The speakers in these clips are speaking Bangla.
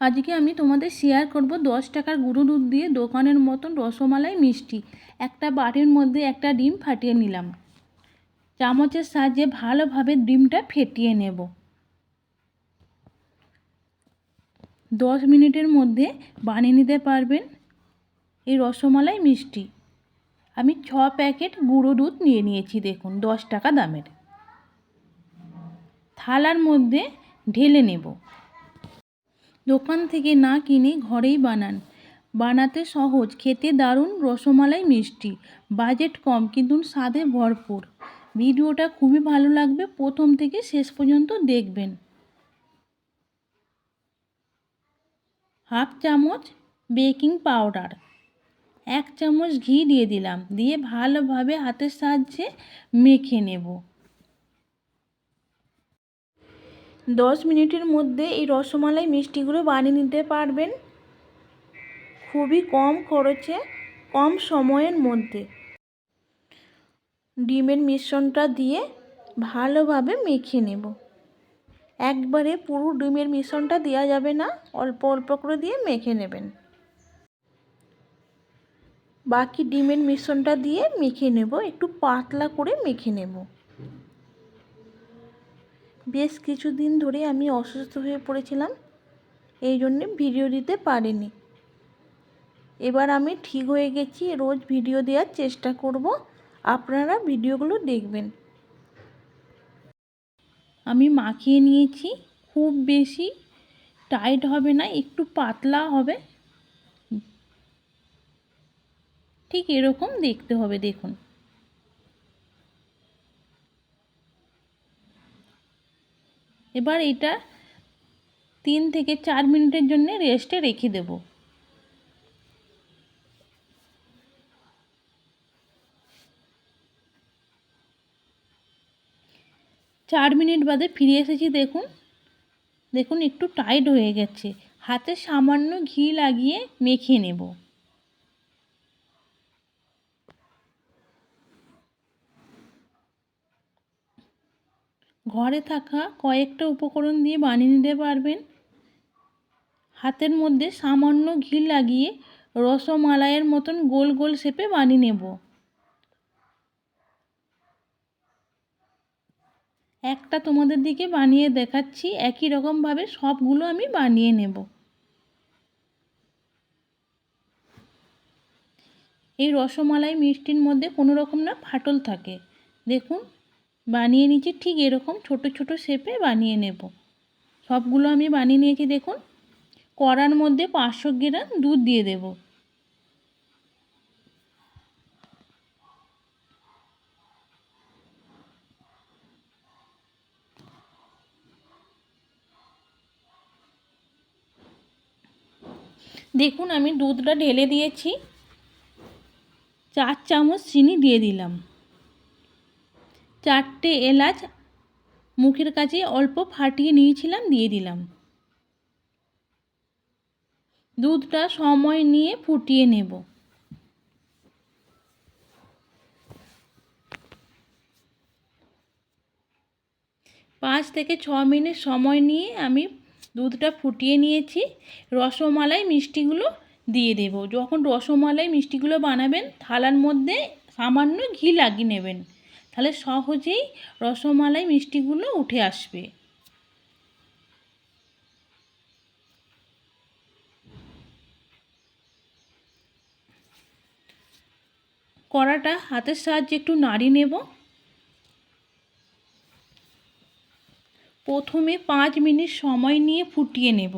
আজকে আমি তোমাদের শেয়ার করব দশ টাকার গুঁড়ো দুধ দিয়ে দোকানের মতন রসমালাই মিষ্টি। একটা বাটির মধ্যে একটা ডিম ফাটিয়ে নিলাম। চামচের সাহায্যে ভালোভাবে ডিমটা ফেটিয়ে নেব। দশ মিনিটের মধ্যে বানিয়ে নিতে পারবেন এই রসমালাই মিষ্টি। আমি ছ প্যাকেট গুঁড়ো দুধ নিয়ে নিয়েছি, দেখুন, দশ টাকা দামের। থালার মধ্যে ঢেলে নেব। দোকান থেকে না কিনে ঘরেই বানান। বানাতে সহজ, খেতে দারুণ, রসমালাই মিষ্টি, বাজেট কম কিন্তু স্বাদে ভরপুর। ভিডিওটা খুবই ভালো লাগবে, প্রথম থেকে শেষ পর্যন্ত দেখবেন। হাফ চামচ বেকিং পাউডার, এক চামচ ঘি দিয়ে দিলাম, দিয়ে ভালোভাবে হাতের সাহায্যে মেখে নেব। দশ মিনিটের মধ্যে এই রসমালাই মিষ্টিগুলো বানিয়ে নিতে পারবেন। খুবই কম খরচে, কম সময়ের মধ্যে। ডিমের মিশ্রণটা দিয়ে ভালোভাবে মেখে নেব। একবারে পুরো ডিমের মিশ্রণটা দেওয়া যাবে না, অল্প অল্প করে দিয়ে মেখে নেবেন। বাকি ডিমের মিশ্রণটা দিয়ে মেখে নেব, একটু পাতলা করে মেখে নেব। বেশ কিছুদিন ধরে আমি অসুস্থ হয়ে পড়েছিলাম, এই জন্যে ভিডিও দিতে পারিনি। এবার আমি ঠিক হয়ে গেছি, রোজ ভিডিও দেওয়ার চেষ্টা করব, আপনারা ভিডিওগুলো দেখবেন। আমি মাখিয়ে নিয়েছি, খুব বেশি টাইট হবে না, একটু পাতলা হবে। ঠিক এরকম দেখতে হবে, দেখুন। এবার এটা তিন থেকে চার মিনিটের জন্য রেস্টে রেখে দেব। চার মিনিট বাদে ফিরে এসেছি, দেখুন। দেখুন, একটু টাইট হয়ে গেছে। হাতে সামান্য ঘি লাগিয়ে মেখে নেব। ঘরে থাকা কয়েকটা উপকরণ দিয়ে বানিয়ে নিতে পারবেন। হাতের মধ্যে সামান্য ঘি লাগিয়ে রসমালাইয়ের মতন গোল গোল শেপে বানিয়ে নেব। একটা তোমাদের দিকে বানিয়ে দেখাচ্ছি, একই রকমভাবে সবগুলো আমি বানিয়ে নেব। এই রসমালাই মিষ্টির মধ্যে কোনো রকম না ফাটল থাকে। দেখুন বানিয়ে নিয়েছি ঠিক এরকম ছোট ছোট শেপে বানিয়ে নেব। সবগুলো আমি বানিয়ে নিয়েছি, দেখুন। কড়ার মধ্যে পাঁচশো গ্রাম দুধ দিয়ে দেব। দেখুন, আমি দুধটা ঢেলে দিয়েছি। চার চামচ চিনি দিয়ে দিলাম। চারটে এলাচ মুখের কাছে অল্প ফাটিয়ে নিয়েছিলাম, দিয়ে দিলাম। দুধটা সময় নিয়ে ফুটিয়ে নেব। পাঁচ থেকে ছ মিনিট সময় নিয়ে আমি দুধটা ফুটিয়ে নিয়েছি। রসমালাই মিষ্টিগুলো দিয়ে দেব। যখন রসমালাই মিষ্টিগুলো বানাবেন, থালার মধ্যে সামান্য ঘি লাগিয়ে নেবেন। তাহলে সহজেই রসমালাই মিষ্টিগুলো উঠে আসবে। কড়াটা হাতের সাহায্যে একটু নাড়িয়ে নেব। প্রথমে পাঁচ মিনিট সময় নিয়ে ফুটিয়ে নেব।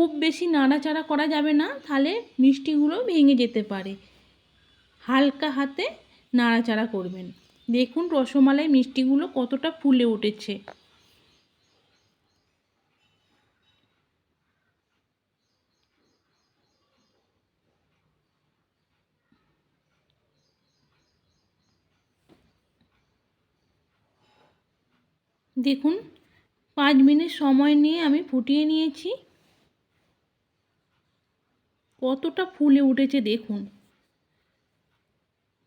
খুব বেশি নাড়াচাড়া করা যাবে না, তাহলে মিষ্টিগুলো ভেঙে যেতে পারে। হালকা হাতে নাড়াচাড়া করবেন। দেখুন রসমালাই মিষ্টিগুলো কতটা ফুলে উঠেছে। দেখুন, পাঁচ মিনিট সময় নিয়ে আমি ফুটিয়ে নিয়েছি। কতটা ফুলে উঠেছে দেখুন।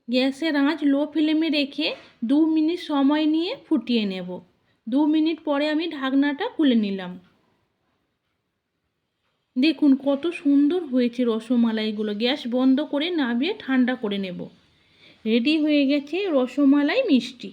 গ্যাসের আঁচ লো ফ্লেমে রেখে দু মিনিট সময় নিয়ে ফুটিয়ে নেব। দু মিনিট পরে আমি ঢাকনাটা খুলে নিলাম। দেখুন কত সুন্দর হয়েছে রসমালাইগুলো। গ্যাস বন্ধ করে নামিয়ে ঠান্ডা করে নেব। রেডি হয়ে গেছে রসমালাই মিষ্টি।